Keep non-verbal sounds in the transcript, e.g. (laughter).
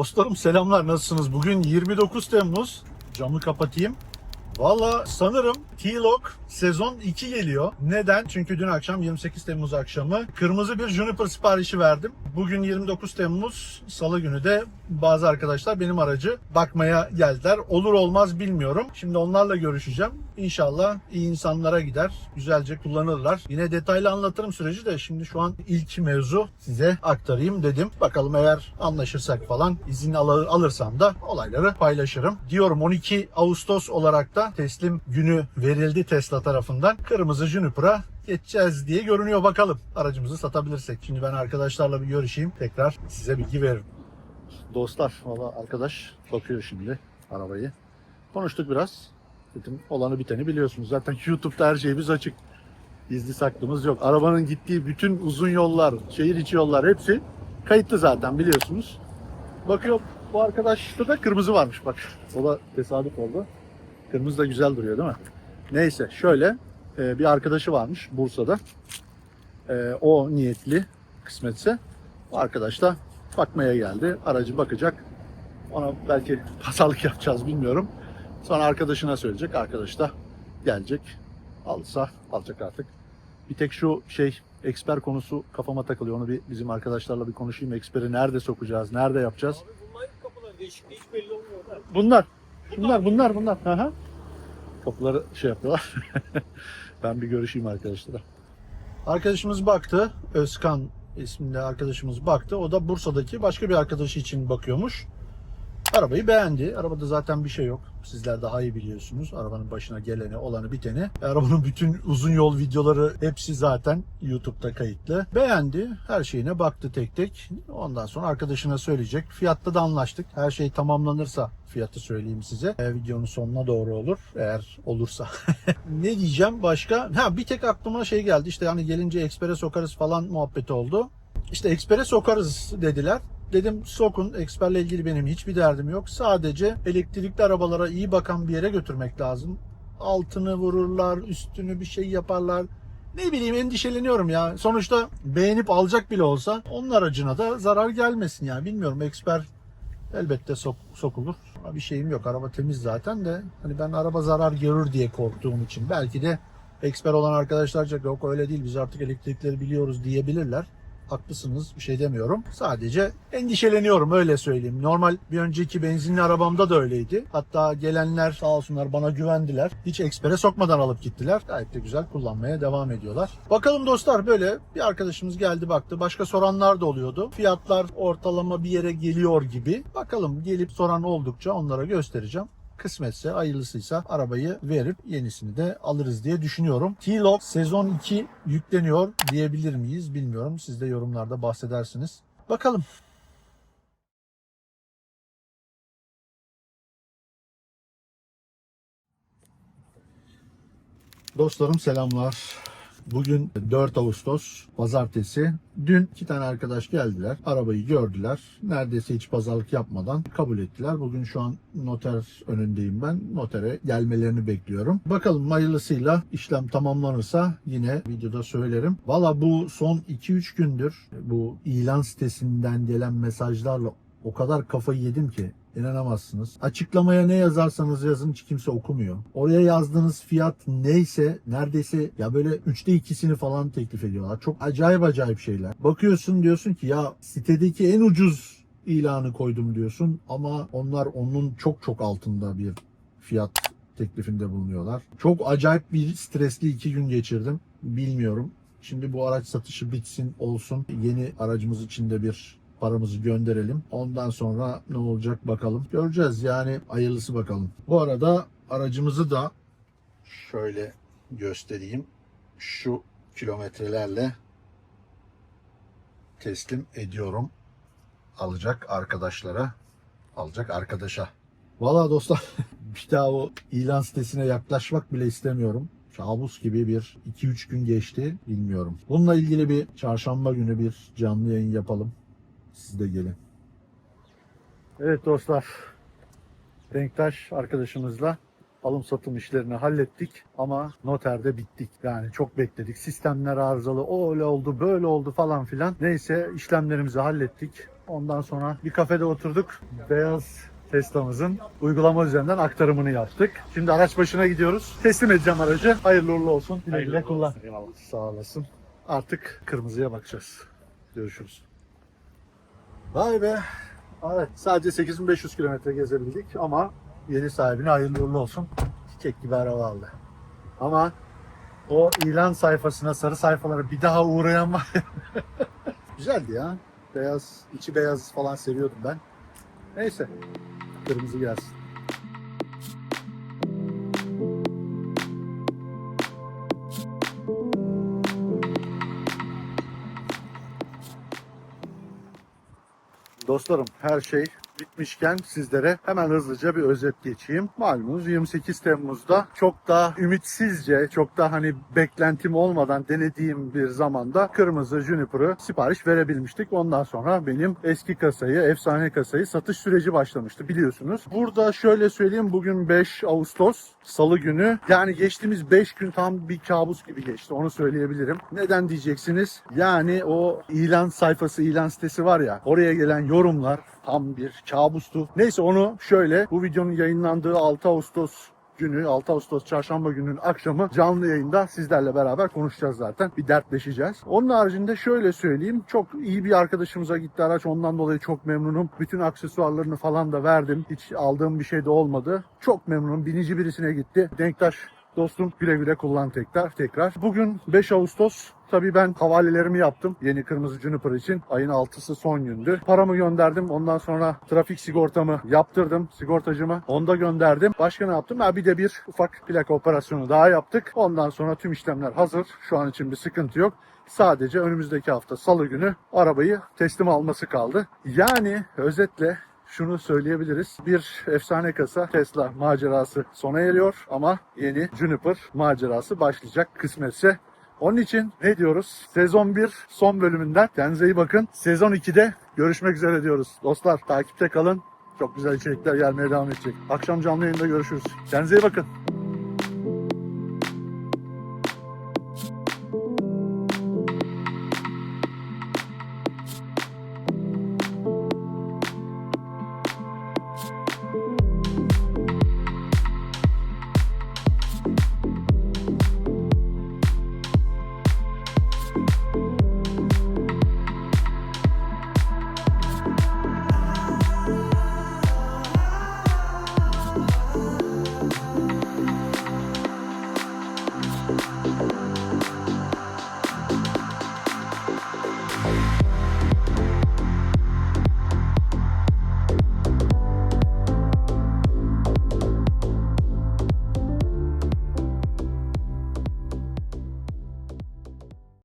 Dostlarım selamlar nasılsınız? Bugün 29 Temmuz. Camı kapatayım. Valla sanırım T-Log sezon 2 geliyor. Neden? Çünkü dün akşam 28 Temmuz akşamı kırmızı bir Juniper siparişi verdim. Bugün 29 Temmuz Salı günü de bazı arkadaşlar benim aracı bakmaya geldiler. Olur olmaz bilmiyorum. Şimdi onlarla görüşeceğim. İnşallah iyi insanlara gider. Güzelce kullanırlar. Yine detaylı anlatırım süreci de şimdi şu an ilk mevzu size aktarayım dedim. Bakalım eğer anlaşırsak falan izin alır, alırsam da olayları paylaşırım. Diyorum 12 Ağustos olarak da teslim günü verildi Tesla tarafından. Kırmızı Juniper'a geçeceğiz diye görünüyor bakalım. Aracımızı satabilirsek. Şimdi ben arkadaşlarla bir görüşeyim. Tekrar size bilgi veririm. Dostlar valla arkadaş bakıyor şimdi arabayı. Konuştuk biraz. Dedim olanı biteni biliyorsunuz. Zaten YouTube'da her şeyimiz açık. Gizli saklımız yok. Arabanın gittiği bütün uzun yollar, şehir içi yollar hepsi kayıtlı zaten biliyorsunuz. Bakıyor bu arkadaşta da kırmızı varmış bak. O da tesadüf oldu. Kırmızı da güzel duruyor değil mi? Neyse şöyle e, bir arkadaşı varmış Bursa'da. E, o niyetli kısmetse o arkadaş da bakmaya geldi. Aracı bakacak. Ona belki pazarlık yapacağız bilmiyorum. Sonra arkadaşına söyleyecek. Arkadaş da gelecek. Alsa alacak artık. Bir tek şu şey eksper konusu kafama takılıyor. Onu bir bizim arkadaşlarla bir konuşayım. Eksperi nerede sokacağız? Nerede yapacağız? Abi bunlar kapılar değişikliği hiç belli olmuyor. Bunlar. Bunlar bunlar bunlar. Hı. Kapıları şey yapıyorlar. (laughs) ben bir görüşeyim arkadaşlara. Arkadaşımız baktı. Özkan isminde arkadaşımız baktı. O da Bursa'daki başka bir arkadaşı için bakıyormuş. Arabayı beğendi. Arabada zaten bir şey yok. Sizler daha iyi biliyorsunuz. Arabanın başına geleni, olanı, biteni. Arabanın bütün uzun yol videoları hepsi zaten YouTube'da kayıtlı. Beğendi. Her şeyine baktı tek tek. Ondan sonra arkadaşına söyleyecek. Fiyatta da anlaştık. Her şey tamamlanırsa fiyatı söyleyeyim size. E, videonun sonuna doğru olur. Eğer olursa. (laughs) ne diyeceğim başka? Ha bir tek aklıma şey geldi. İşte hani gelince ekspere sokarız falan muhabbeti oldu. İşte ekspere sokarız dediler. Dedim sokun. Eksperle ilgili benim hiçbir derdim yok. Sadece elektrikli arabalara iyi bakan bir yere götürmek lazım. Altını vururlar, üstünü bir şey yaparlar. Ne bileyim endişeleniyorum ya. Sonuçta beğenip alacak bile olsa onun aracına da zarar gelmesin yani. Bilmiyorum eksper elbette sok- sokulur. Bir şeyim yok. Araba temiz zaten de. Hani ben araba zarar görür diye korktuğum için. Belki de eksper olan arkadaşlar yok öyle değil biz artık elektrikleri biliyoruz diyebilirler. Haklısınız bir şey demiyorum. Sadece endişeleniyorum öyle söyleyeyim. Normal bir önceki benzinli arabamda da öyleydi. Hatta gelenler sağ olsunlar bana güvendiler. Hiç ekspere sokmadan alıp gittiler. Gayet de güzel kullanmaya devam ediyorlar. Bakalım dostlar böyle bir arkadaşımız geldi baktı. Başka soranlar da oluyordu. Fiyatlar ortalama bir yere geliyor gibi. Bakalım gelip soran oldukça onlara göstereceğim kısmetse hayırlısıysa arabayı verip yenisini de alırız diye düşünüyorum. T-Log sezon 2 yükleniyor diyebilir miyiz bilmiyorum. Siz de yorumlarda bahsedersiniz. Bakalım. Dostlarım selamlar. Bugün 4 Ağustos pazartesi. Dün iki tane arkadaş geldiler. Arabayı gördüler. Neredeyse hiç pazarlık yapmadan kabul ettiler. Bugün şu an noter önündeyim ben. Notere gelmelerini bekliyorum. Bakalım hayırlısıyla işlem tamamlanırsa yine videoda söylerim. Valla bu son 2-3 gündür bu ilan sitesinden gelen mesajlarla o kadar kafayı yedim ki İnanamazsınız. Açıklamaya ne yazarsanız yazın hiç kimse okumuyor. Oraya yazdığınız fiyat neyse neredeyse ya böyle üçte ikisini falan teklif ediyorlar. Çok acayip acayip şeyler. Bakıyorsun diyorsun ki ya sitedeki en ucuz ilanı koydum diyorsun ama onlar onun çok çok altında bir fiyat teklifinde bulunuyorlar. Çok acayip bir stresli iki gün geçirdim. Bilmiyorum. Şimdi bu araç satışı bitsin olsun. Yeni aracımız için de bir paramızı gönderelim. Ondan sonra ne olacak bakalım. Göreceğiz yani hayırlısı bakalım. Bu arada aracımızı da şöyle göstereyim. Şu kilometrelerle teslim ediyorum. Alacak arkadaşlara, alacak arkadaşa. Valla dostlar (laughs) bir daha o ilan sitesine yaklaşmak bile istemiyorum. Kabus gibi bir 2-3 gün geçti bilmiyorum. Bununla ilgili bir çarşamba günü bir canlı yayın yapalım. Siz de gelin. Evet dostlar. Denktaş arkadaşımızla alım satım işlerini hallettik ama noterde bittik. Yani çok bekledik. Sistemler arızalı. O öyle oldu, böyle oldu falan filan. Neyse işlemlerimizi hallettik. Ondan sonra bir kafede oturduk. Beyaz Tesla'mızın uygulama üzerinden aktarımını yaptık. Şimdi araç başına gidiyoruz. Teslim edeceğim aracı. Hayırlı uğurlu olsun. Güle güle kullan. Sağ olasın. Artık kırmızıya bakacağız. Görüşürüz. Vay be. Evet sadece 8500 kilometre gezebildik ama yeni sahibine hayırlı uğurlu olsun. Çiçek gibi araba aldı. Ama o ilan sayfasına, sarı sayfalara bir daha uğrayan var. (laughs) Güzeldi ya. Beyaz, içi beyaz falan seviyordum ben. Neyse. Kırmızı gelsin. Dostlarım her şey bitmişken sizlere hemen hızlıca bir özet geçeyim. Malumunuz 28 Temmuz'da çok daha ümitsizce, çok da hani beklentim olmadan denediğim bir zamanda kırmızı Juniper'ı sipariş verebilmiştik. Ondan sonra benim eski kasayı, efsane kasayı satış süreci başlamıştı biliyorsunuz. Burada şöyle söyleyeyim bugün 5 Ağustos Salı günü. Yani geçtiğimiz 5 gün tam bir kabus gibi geçti onu söyleyebilirim. Neden diyeceksiniz? Yani o ilan sayfası, ilan sitesi var ya oraya gelen yorumlar tam bir kabustu. Neyse onu şöyle bu videonun yayınlandığı 6 Ağustos günü 6 Ağustos çarşamba gününün akşamı canlı yayında sizlerle beraber konuşacağız zaten. Bir dertleşeceğiz. Onun haricinde şöyle söyleyeyim. Çok iyi bir arkadaşımıza gitti araç. Ondan dolayı çok memnunum. Bütün aksesuarlarını falan da verdim. Hiç aldığım bir şey de olmadı. Çok memnunum. Binici birisine gitti. Denktaş Dostum güle güle kullan tekrar tekrar. Bugün 5 Ağustos Tabii ben havalelerimi yaptım yeni kırmızı Juniper için. Ayın 6'sı son gündü. Paramı gönderdim. Ondan sonra trafik sigortamı yaptırdım sigortacıma. Onu da gönderdim. Başka ne yaptım? Ha bir de bir ufak plaka operasyonu daha yaptık. Ondan sonra tüm işlemler hazır. Şu an için bir sıkıntı yok. Sadece önümüzdeki hafta salı günü arabayı teslim alması kaldı. Yani özetle şunu söyleyebiliriz. Bir efsane kasa Tesla macerası sona eriyor ama yeni Juniper macerası başlayacak kısmetse. Onun için ne diyoruz? Sezon 1 son bölümünden kendinize iyi bakın. Sezon 2'de görüşmek üzere diyoruz. Dostlar takipte kalın. Çok güzel içerikler gelmeye devam edecek. Akşam canlı yayında görüşürüz. Kendinize iyi bakın.